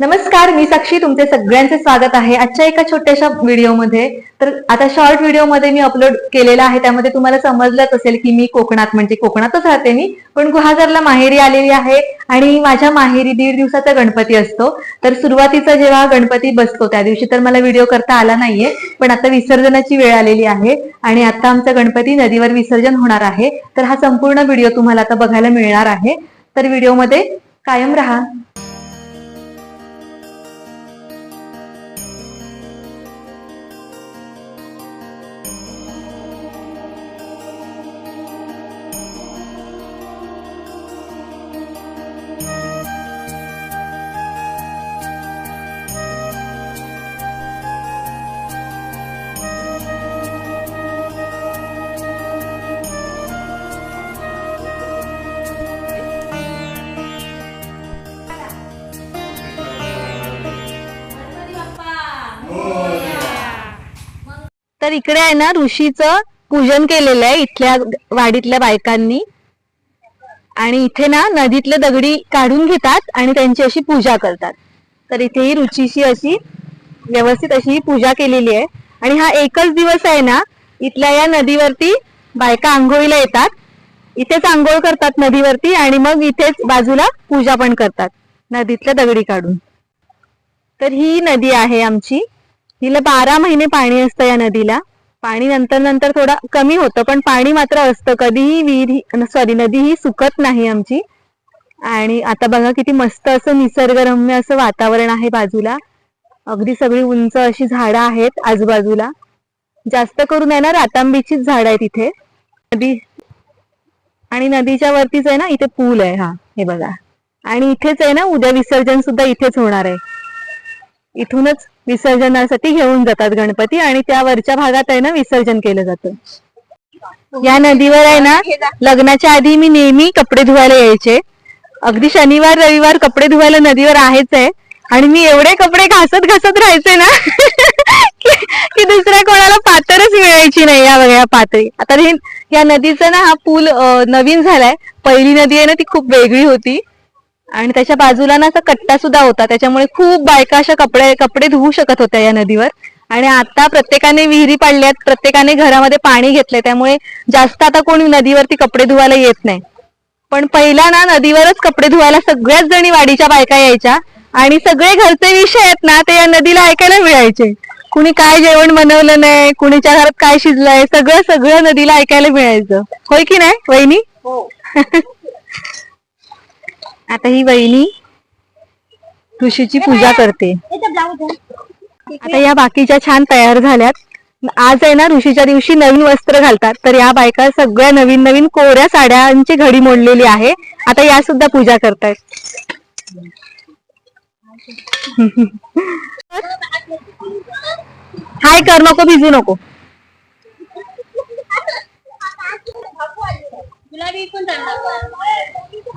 नमस्कार मी साक्षी. तुमचे सगळ्यांचे स्वागत आहे आजच्या एका छोट्याशा व्हिडिओमध्ये. तर आता शॉर्ट व्हिडिओमध्ये मी अपलोड केलेला आहे. त्यामध्ये तुम्हाला समजलंच असेल की मी कोकणात म्हणजे कोकणातच राहते मी पण गुहागरला माहेरी आलेली आहे आणि माझ्या माहेरी दीड दिवसाचा गणपती असतो. तर सुरुवातीचा जेव्हा गणपती बसतो त्या दिवशी तर मला व्हिडिओ करता आला नाहीये पण आता विसर्जनाची वेळ आलेली आहे आणि आता आमचा गणपती नदीवर विसर्जन होणार आहे. तर हा संपूर्ण व्हिडिओ तुम्हाला आता बघायला मिळणार आहे. तर व्हिडिओमध्ये कायम राहा. तर इकडे आहे ना ऋषीचं पूजन केलेलं आहे इथल्या वाडीतल्या बायकांनी. आणि इथे ना नदीतले दगडी काढून घेतात आणि त्यांची अशी पूजा करतात. तर इथे ही रुचीशी अशी व्यवस्थित अशी पूजा केलेली आहे. आणि हा एकच दिवस आहे ना इथल्या या नदीवरती बायका आंघोळीला येतात. इथेच आंघोळ करतात नदीवरती आणि मग इथेच बाजूला पूजा पण करतात नदीतल्या दगडी काढून. तर ही नदी आहे आमची. हिला बारा महिने पाणी असतं या नदीला. पाणी नंतर नंतर थोडा कमी होतं पण पाणी मात्र असतं. कधीही विहीर सॉरी नदी ही सुकत नाही आमची. आणि आता बघा किती मस्त असं निसर्गरम्य असं वातावरण आहे बाजूला. अगदी सगळी उंच अशी झाडं आहेत आजूबाजूला. जास्त करून आहे ना रातांबीचीच झाड आहेत इथे. नदी आणि नदीच्या वरतीच आहे ना इथे पूल आहे हा हे बघा. आणि इथेच आहे ना उद्या विसर्जन सुद्धा इथेच होणार आहे. इथूनच विसर्जनासाठी घेऊन जातात गणपती आणि त्या वरच्या भागात आहे ना विसर्जन केलं जातं. या नदीवर आहे ना लग्नाच्या आधी मी नेहमी कपडे धुवायला यायचे. अगदी शनिवार रविवार कपडे धुवायला नदीवर आहेच आहे. आणि मी एवढे कपडे घासत घासत राहायचे ना की दुसऱ्या कोणाला पातळच मिळायची नाही या वगैरे पातळी. आता हे या नदीचा ना हा पूल नवीन झालाय. पहिली नदी आहे ना ती खूप वेगळी होती. आणि त्याच्या बाजूला ना असा कट्टा सुद्धा होता. त्याच्यामुळे खूप बायका अशा कपडे कपडे धुवू शकत होत्या या नदीवर. आणि आता प्रत्येकाने विहिरी पाडल्यात प्रत्येकाने घरामध्ये पाणी घेतलंय. त्यामुळे जास्त आता कोणी नदीवरती कपडे धुवायला येत नाही. पण पहिला ना नदीवरच कपडे धुवायला सगळ्याच जणी वाडीच्या बायका यायच्या. आणि सगळे घरचे विषय आहेत ना ते या नदीला ऐकायला मिळायचे. कुणी काय जेवण बनवलं नाही कुणीच्या घरात काय शिजलंय सगळं सगळं नदीला ऐकायला मिळायचं. होय की नाही वहिनी? आता ही वहिनी ऋषीची पूजा करते. आता या बाकीच्या छान तयार झाल्यात. आज आहे ना ऋषीच्या दिवशी नवीन वस्त्र घालतात. तर या बायका सगळ्या नवीन नवीन कोऱ्या साड्यांची घडी मोडलेली आहे. आता या सुद्धा पूजा करतायत. हाय कर नको भिजू नको.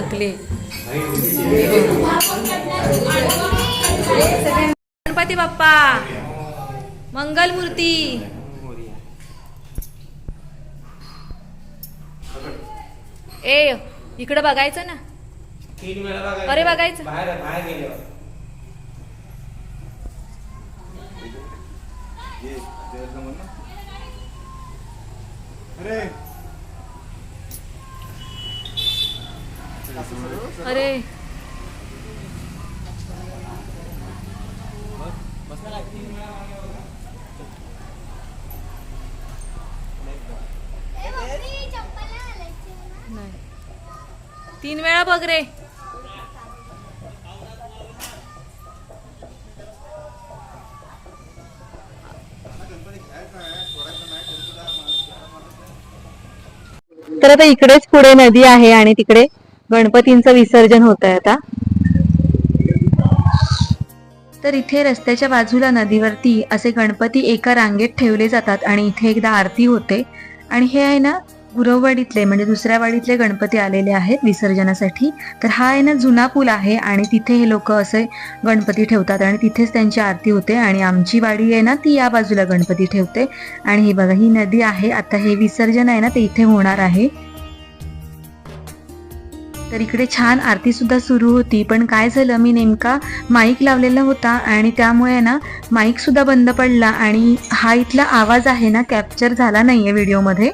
टाकले. गणपती बाप्पा मंगल मूर्ती ए इकडं बघायचं ना. अरे बघायचं. अरे अरे नाही. तीन वेळा बघ रे तर आता इकडेच पुढे नदी आहे आणि तिकडे गणपतींचं विसर्जन होत आहे आता. तर इथे रस्त्याच्या बाजूला नदीवरती असे गणपती एका रांगेत ठेवले जातात आणि इथे एकदा आरती होते. आणि हे आहे ना गुरववाडीतले म्हणजे दुसऱ्या वाडीतले गणपती आलेले आहेत विसर्जनासाठी. तर हा आहे ना जुना पूल आहे आणि तिथे हे लोक असे गणपती ठेवतात आणि तिथेच त्यांची आरती होते. आणि आमची वाडी आहे ना ती या बाजूला गणपती ठेवते. आणि हे बघा ही नदी आहे. आता हे विसर्जन आहे ना ते इथे होणार आहे. तर इकडे छान आरती सुद्धा सुरू होती. पण काय झालं मी नेमका माईक लावलेला होता आणि त्यामुळे ना माईक सुद्धा बंद पडला आणि हा इथला आवाज आहे ना कॅप्चर झाला नाही आहे व्हिडिओमध्ये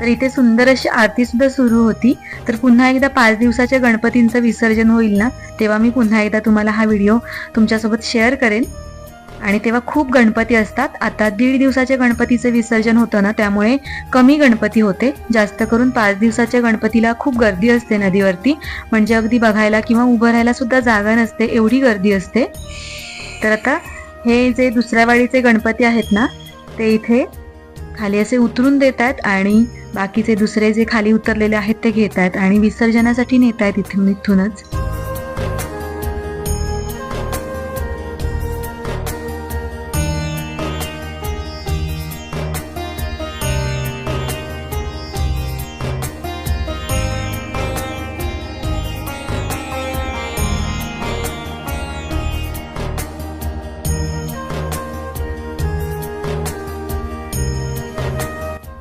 तर इथे सुंदर अशी आरती सुद्धा सुरू होती. तर पुन्हा एकदा पाच दिवसाच्या गणपतींचं विसर्जन होईल ना तेव्हा मी पुन्हा एकदा तुम्हाला हा व्हिडिओ तुमच्यासोबत शेअर करेन. आणि तेव्हा खूप गणपती असतात. आता दीड दिवसाच्या गणपतीचं विसर्जन होतं ना त्यामुळे कमी गणपती होते. जास्त करून पाच दिवसाच्या गणपतीला खूप गर्दी असते नदीवरती. म्हणजे अगदी बघायला किंवा उभं राहायला सुद्धा जागा नसते एवढी गर्दी असते. तर आता हे जे दुसऱ्या वाडीचे गणपती आहेत ना ते इथे खाली असे उतरून देत आहेत आणि बाकीचे दुसरे जे खाली उतरलेले आहेत ते घेत आहेत आणि विसर्जनासाठी नेत आहेत इथून इथूनच.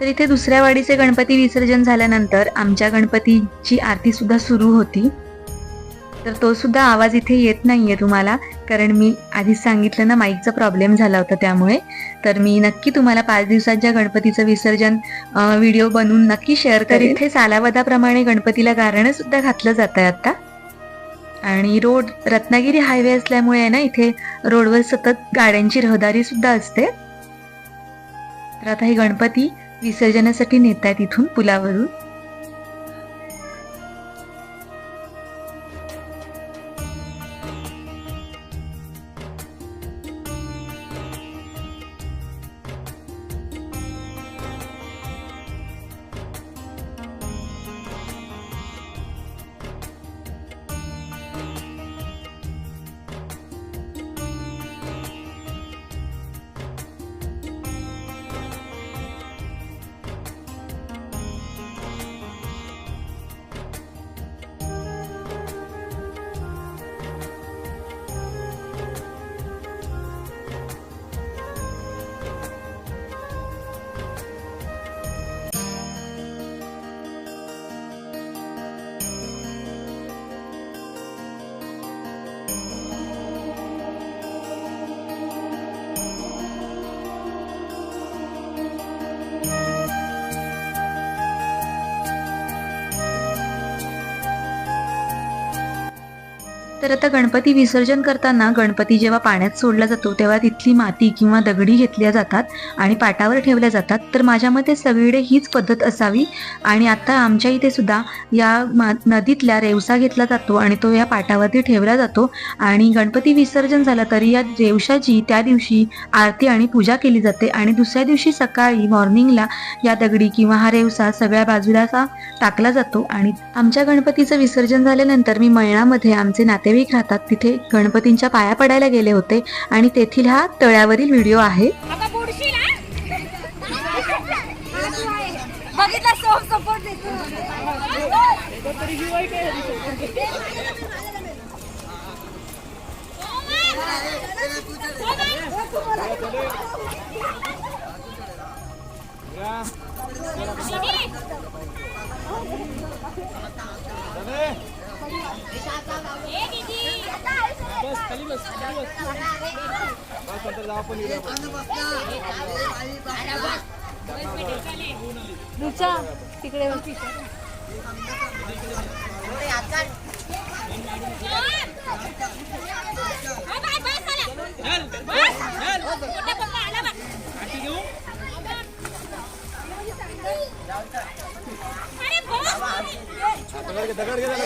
तर इथे दुसऱ्या वाडीचे गणपती विसर्जन झाल्यानंतर आमच्या गणपतीची आरती सुद्धा सुरू होती. तर तो सुद्धा आवाज इथे येत नाहीये तुम्हाला कारण मी आधीच सांगितलं ना माईकचा प्रॉब्लेम झाला होता त्यामुळे. तर मी नक्की तुम्हाला पाच दिवसाच्या गणपतीचं विसर्जन व्हिडिओ बनवून नक्की शेअर कर इथे सालावदाप्रमाणे गणपतीला गारणं सुद्धा घातलं जात आहे आता. आणि रोड रत्नागिरी हायवे असल्यामुळे आहे ना इथे रोडवर सतत गाड्यांची रहदारी सुद्धा असते. तर आता हे गणपती विसर्जनासाठी नेत आहेत इथून पुलावरून. तर आता गणपती विसर्जन करताना गणपती जेव्हा पाण्यात सोडला जातो तेव्हा तिथली माती किंवा दगडी घेतल्या जातात आणि पाटावर ठेवल्या जातात. तर माझ्या मते सगळीकडे हीच पद्धत असावी. आणि आता आमच्या इथे सुद्धा या मा नदीतल्या रेवसा घेतला जातो आणि तो या पाटावरती ठेवला जातो. आणि गणपती विसर्जन झालं तरी या रेवशाची त्या दिवशी आरती आणि पूजा केली जाते. आणि दुसऱ्या दिवशी सकाळी मॉर्निंगला या दगडी किंवा हा रेवसा सगळ्या बाजूला टाकला जातो. आणि आमच्या गणपतीचं विसर्जन झाल्यानंतर मी मळणामध्ये आमचे नाते नातेवाईक राहतात. तिथे गणपतींच्या पाया पडायला गेले होते आणि तेथील हा तळ्यावरील व्हिडिओ आहे. बघितला सपोर्ट देतो रुचा तिकडे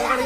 अरे